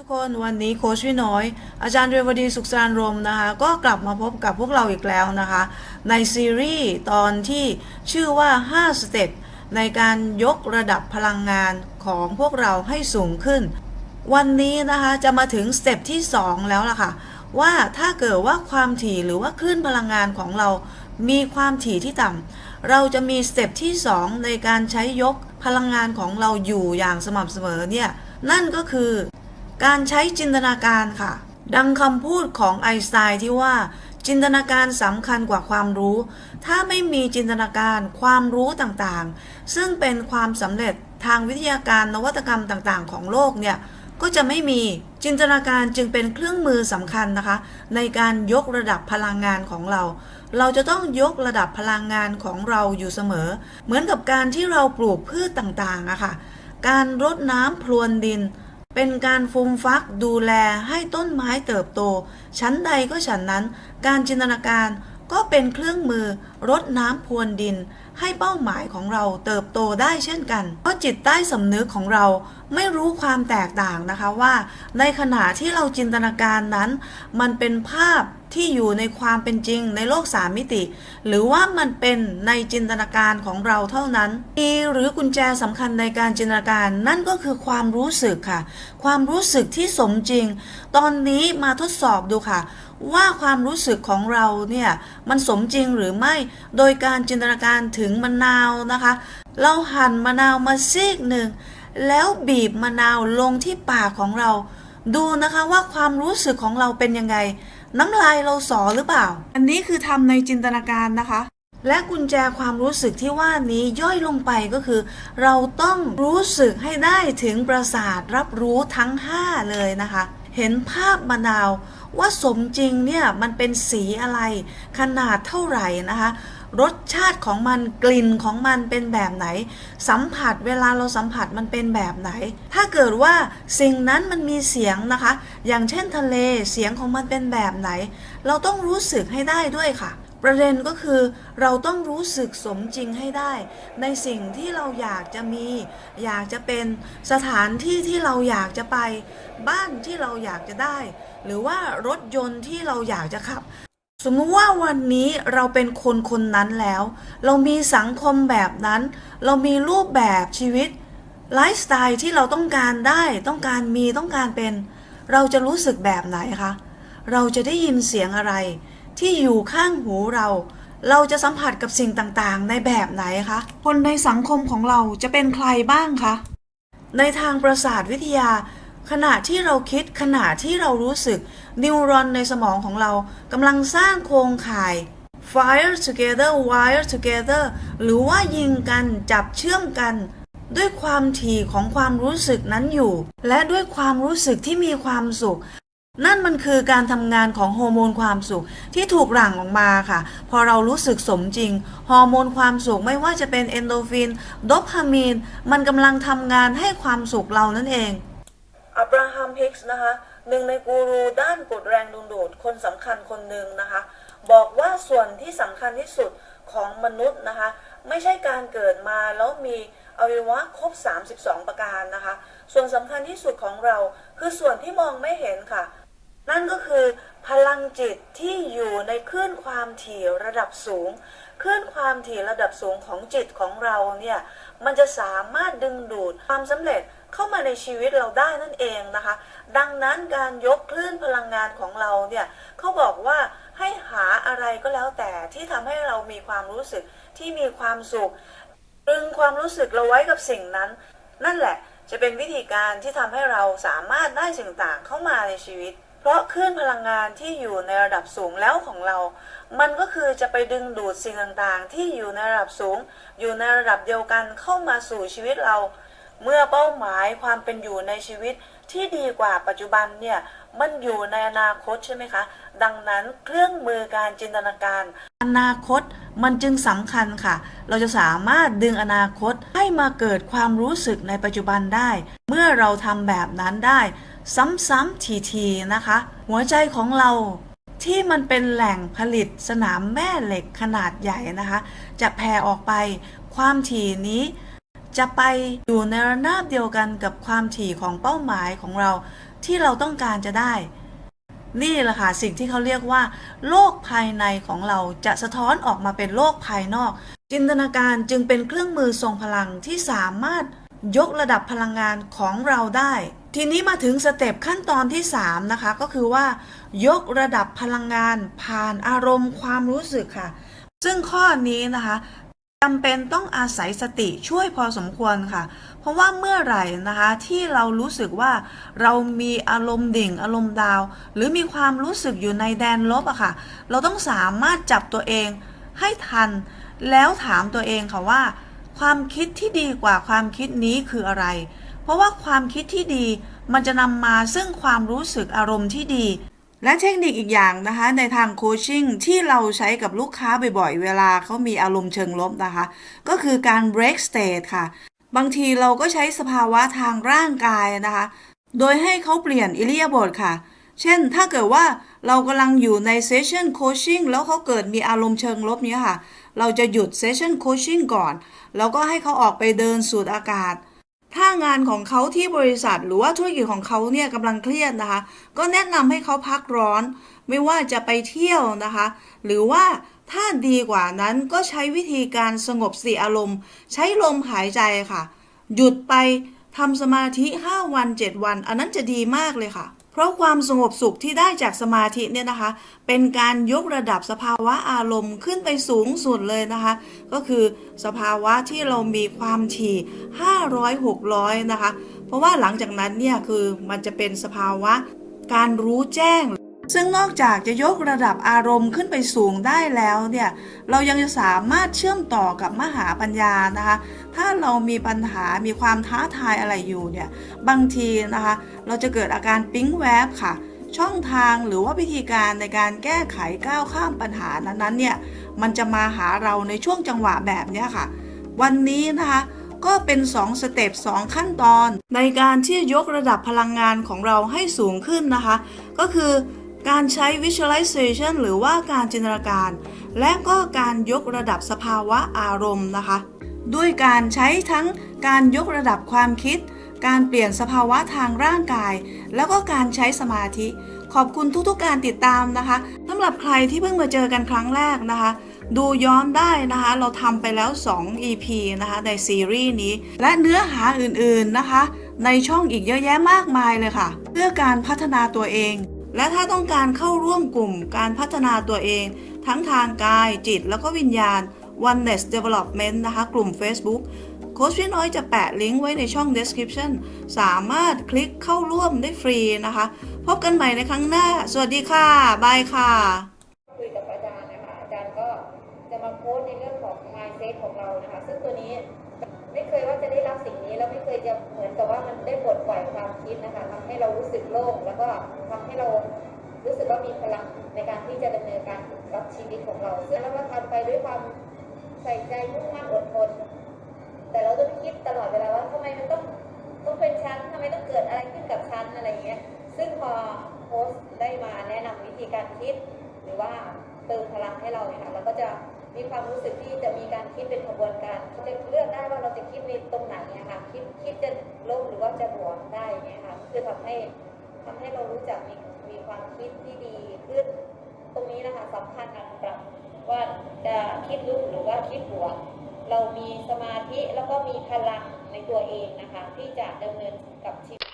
ทุกคนวันนี้โค้ชพี่น้อย อาจารย์เรวดีสุขสารรมนะคะ ก็กลับมาพบกับพวกเราอีกแล้วนะคะ ในซีรีส์ตอนที่ชื่อว่า 5 สเต็ปในการยกระดับพลังงานของพวกเราให้สูงขึ้น วันนี้นะคะจะมาถึงสเต็ปที่ 2 แล้วล่ะค่ะ ว่าถ้าเกิดว่าความถี่หรือว่าคลื่นพลังงานของเรา มีความถี่ที่ต่ำเราจะมีสเต็ปที่ 2 ในการใช้ยกพลังงานของเราอยู่อย่างสม่ำเสมอเนี่ยนั่นก็คือ การใช้จินตนาการค่ะ ดังคำพูดของไอน์สไตน์ที่ว่า จินตนาการสำคัญกว่าความรู้ ถ้าไม่มีจินตนาการความรู้ต่างๆ ซึ่งเป็นความสำเร็จทางวิทยาการนวัตกรรมต่างๆ ของโลกเนี่ยก็จะไม่มีจินตนาการจึงเป็นเครื่องมือสำคัญนะคะ ในการยกระดับพลังงานของเรา เราจะต้องยกระดับพลังงานของเราอยู่เสมอ เหมือนกับการที่เราปลูกพืชต่างๆอะค่ะการรดน้ำพรวนดิน เป็นการฟูมฟักดูแลให้ต้นไม้เติบโต ชั้นใดก็ฉันนั้น การจินตนาการก็เป็นเครื่องมือรดน้ำพรวนดิน ให้เป้าหมายของเราเติบโตได้เช่นกัน เพราะจิตใต้สำนึกของเราไม่รู้ความแตกต่างนะคะว่า ในขณะที่เราจินตนาการนั้น มันเป็นภาพ ที่อยู่ในความเป็นจริงในโลกสามมิติ หรือว่ามันเป็นในจินตนาการของเราเท่านั้นมีหรือกุญแจสำคัญในการจินตนาการ นั่นก็คือความรู้สึกค่ะ ความรู้สึกที่สมจริง ตอนนี้มาทดสอบดูค่ะ ว่าความรู้สึกของเราเนี่ยมันสมจริงหรือไม่โดยการจินตนาการถึงมะนาวนะคะ เราหั่นมะนาวมาซีกหนึ่งแล้วบีบมะนาวลงที่ปากของเรา ดูนะคะว่าความรู้สึกของเราเป็นยังไง น้ำลายเราสอหรือเปล่า อันนี้คือทำในจินตนาการนะคะ และกุญแจความรู้สึกที่ว่านี้ย่อยลงไปก็คือ เราต้องรู้สึกให้ได้ถึงประสาทรับรู้ทั้ง 5 เลยนะคะ เห็นภาพมะนาวว่าสมจริงเนี่ยมันเป็นสีอะไรขนาดเท่าไหร่นะคะ รสชาติของมันกลิ่นของมันเป็นแบบไหน สัมผัสเวลาเราสัมผัสมันเป็นแบบไหน ถ้าเกิดว่าสิ่งนั้นมันมีเสียงนะคะ อย่างเช่นทะเลเสียงของมันเป็นแบบไหน เราต้องรู้สึกให้ได้ด้วยค่ะ ประเด็นก็คือ เราต้องรู้สึกสมจริงให้ได้ ในสิ่งที่เราอยากจะมี อยากจะเป็นสถานที่ที่เราอยากจะไป บ้านที่เราอยากจะได้ หรือว่ารถยนต์ที่เราอยากจะขับ สมมติว่าวันนี้เราเป็นคนคนนั้นแล้ว เรามีสังคมแบบนั้น เรามีรูปแบบชีวิตไลฟ์สไตล์ที่เราต้องการได้ ต้องการมีต้องการเป็น เราจะรู้สึกแบบไหนคะ เราจะได้ยินเสียงอะไร ที่อยู่ข้างหูเรา เราจะสัมผัสกับสิ่งต่างๆ ในแบบไหนคะ คนในสังคมของเราจะเป็นใครบ้างคะ ในทางประสาทวิทยา ขณะที่เราคิดขณะที่เรารู้สึก นิวรอนในสมองของเรากำลังสร้างโครงข่าย fire together wire together หรือว่ายิงกันจับเชื่อมกัน ด้วยความถี่ของความรู้สึกนั้นอยู่ และด้วยความรู้สึกที่มีความสุข นั่นมันคือการทำงานของฮอร์โมนความสุขที่ถูกหลั่งออกมาค่ะ พอเรารู้สึกสมจริง ฮอร์โมนความสุขไม่ว่าจะเป็นเอนโดฟินโดพามีน มันกำลังทำงานให้ความสุขเรานั่นเอง อับราฮัมฮิกส์นะคะหนึ่งในกูรูด้านกฎแรงดึงดูดคนสำคัญคนหนึ่งนะคะ บอกว่าส่วนที่สำคัญที่สุดของมนุษย์นะคะ ไม่ใช่การเกิดมาแล้วมีอวัยวะครบ 32 ประการนะคะ ส่วนสำคัญที่สุดของเราคือส่วนที่มองไม่เห็นค่ะ นั่นก็คือพลังจิตที่อยู่ในคลื่นความถี่ระดับสูงคลื่นความถี่ระดับสูงของจิตของเราเนี่ย มันจะสามารถดึงดูดความสำเร็จ เข้ามาในชีวิตเราได้นั่นเองนะคะ ดังนั้นการยกคลื่นพลังงานของเราเนี่ยเขาบอกว่าให้หาอะไรก็แล้วแต่ที่ทำให้เรามีความรู้สึกที่มีความสุขตรึงความรู้สึกเราไว้กับสิ่งนั้น นั่นแหละจะเป็นวิธีการที่ทำให้เราสามารถได้สิ่งต่างเข้ามาในชีวิต เพราะคลื่นพลังงานที่อยู่ในระดับสูงแล้วของเรา มันก็คือจะไปดึงดูดสิ่งต่างๆ ที่อยู่ในระดับสูง อยู่ในระดับเดียวกันเข้ามาสู่ชีวิตเรา เมื่อเป้าหมายความเป็นอยู่ในชีวิตที่ดีกว่าปัจจุบันเนี่ยมันอยู่ในอนาคตใช่ไหมคะ ดังนั้นเครื่องมือการจินตนาการ อนาคตมันจึงสำคัญค่ะ เราจะสามารถดึงอนาคตให้มาเกิดความรู้สึกในปัจจุบันได้ เมื่อเราทำแบบนั้นได้ ซ้ำๆทีๆนะคะ หัวใจของเราที่มันเป็นแหล่งผลิตสนามแม่เหล็กขนาดใหญ่นะคะ จะแผ่ออกไปความถี่นี้ จะไปอยู่ในระนาบเดียวกันกับความถี่ของเป้าหมายของเราที่เราต้องการจะได้ นี่แหละค่ะสิ่งที่เขาเรียกว่า โลกภายในของเราจะสะท้อนออกมาเป็นโลกภายนอก จินตนาการจึงเป็นเครื่องมือทรงพลังที่สามารถยกระดับพลังงานของเราได้ ทีนี้มาถึงสเต็ปขั้นตอนที่ 3 นะคะ ก็คือว่า ยกระดับพลังงานผ่านอารมณ์ความรู้สึกค่ะ ซึ่งข้อนี้นะคะ จำเป็นต้องอาศัยสติช่วยพอสมควรค่ะ เพราะว่าเมื่อไหร่นะคะที่เรารู้สึกว่าเรามีอารมณ์ดิ่งอารมณ์ดาว หรือมีความรู้สึกอยู่ในแดนลบอะค่ะ เราต้องสามารถจับตัวเองให้ทัน แล้วถามตัวเองค่ะว่า ความคิดที่ดีกว่าความคิดนี้คืออะไร เพราะว่าความคิดที่ดีมันจะนำมาซึ่งความรู้สึกอารมณ์ที่ดี และเทคนิคอีกอย่างนะคะในทางโคชชิ่งที่เราใช้กับลูกค้าบ่อยๆ เวลาเขามีอารมณ์เชิงลบนะคะ ก็คือการ break state ค่ะ บางทีเราก็ใช้สภาวะทางร่างกายนะคะ โดยให้เขาเปลี่ยนอิเลียบทค่ะ เช่นถ้าเกิดว่าเรากำลังอยู่ในเซสชั่นโคชชิ่งแล้วเขาเกิดมีอารมณ์เชิงลบเนี้ยค่ะ เราจะหยุดเซสชั่นโคชชิ่งก่อน แล้วก็ให้เขาออกไปเดินสูดอากาศ ถ้างานของเขาที่บริษัทหรือว่าธุรกิจของเขาเนี่ยกำลังเครียดนะคะ ก็แนะนำให้เขาพักร้อน ไม่ว่าจะไปเที่ยวนะคะ หรือว่าถ้าดีกว่านั้นก็ใช้วิธีการสงบสติอารมณ์ ใช้ลมหายใจค่ะ หยุดไปทำสมาธิ 5 วัน 7 วัน อันนั้นจะดีมากเลยค่ะ เพราะความสงบสุขที่ได้จากสมาธิเนี่ยนะคะ เป็นการยกระดับสภาวะอารมณ์ขึ้นไปสูงสุดเลยนะคะ ก็คือสภาวะที่เรามีความถี่ 500 600 นะคะ เพราะว่าหลังจากนั้นเนี่ยคือมันจะเป็นสภาวะการรู้แจ้ง ซึ่งนอกจากจะยกระดับอารมณ์ขึ้นไปสูงได้แล้วเนี่ยเรายังจะสามารถเชื่อมต่อกับมหาปัญญานะคะ ถ้าเรามีปัญหามีความท้าทายอะไรอยู่เนี่ยบางทีนะคะ เราจะเกิดอาการปิ๊งแวบค่ะ ช่องทางหรือว่าวิธีการในการแก้ไขก้าวข้ามปัญหานั้นๆเนี่ยมันจะมาหาเราในช่วงจังหวะแบบนี้ค่ะ วันนี้นะคะก็เป็น 2 สเต็ป 2 ขั้นตอน ในการที่ยกระดับพลังงานของเราให้สูงขึ้นนะคะ ก็คือ การใช้ visualization หรือว่าการจินตนาการ และก็การยกระดับสภาวะอารมณ์นะคะ ด้วยการใช้ทั้งการยกระดับความคิด การเปลี่ยนสภาวะทางร่างกาย แล้วก็การใช้สมาธิ ขอบคุณทุกๆการติดตามนะคะสำหรับใครที่เพิ่งมาเจอกันครั้งแรกนะคะดูย้อนได้นะคะ เราทำไปแล้ว 2 EP นะคะในซีรีส์นี้ และเนื้อหาอื่นๆนะคะ ในช่องอีกเยอะแยะมากมายเลยค่ะ เพื่อการพัฒนาตัวเอง และถ้าต้องการเข้าร่วมกลุ่มการพัฒนาตัวเอง ทั้งทางกายจิตแล้วก็วิญญาณ Oneness Development นะคะ กลุ่ม Facebook โค้ชพี่น้อยจะแปะลิงก์ไว้ในช่อง description สามารถคลิกเข้าร่วมได้ฟรีนะคะ พบกันใหม่ในครั้งหน้า สวัสดีค่ะ บายค่ะ คุยกับอาจารย์นะคะ อาจารย์ก็จะมาโค้ดในเรื่องของ mindset ของเรานะคะ ซึ่งตัวนี้ ไม่เคยว่าจะได้รับสิ่งนี้แล้วไม่เคยจะเหมือนกับว่ามันได้ปลดปล่อยความคิดนะคะทำให้เรารู้สึกโล่งแล้วก็ทำให้เรารู้สึกว่ามีพลังในการที่จะดำเนินการกับชีวิตของเราซึ่งเราก็ทำไปด้วยความใส่ใจมุ่งมั่นอดทนแต่เราต้องคิดตลอดเวลาว่าทำไมมันต้องต้องเป็นชั้นทำไมต้องเกิดอะไรขึ้นกับชั้นอะไรอย่างเงี้ยซึ่งพอโค้ชได้มาแนะนำวิธีการคิด หรือว่าเติมพลังให้เราเนี่ยค่ะเราก็จะ มีความรู้สึกที่จะมีการคิดเป็นขบวนการจะเลือกได้ว่าเราจะคิดในตรงไหนอะค่ะคิดคิดจะลบหรือว่าจะบวกได้เนี่ยค่ะคือทำให้ทำให้เรารู้จักมีมีความคิดที่ดีขึ้นตรงนี้นะคะสำคัญนะครับว่าจะคิดลบหรือว่าคิดบวกเรามีสมาธิแล้วก็มีพลังในตัวเองนะคะ ที่จะดำเนินกับชีวิต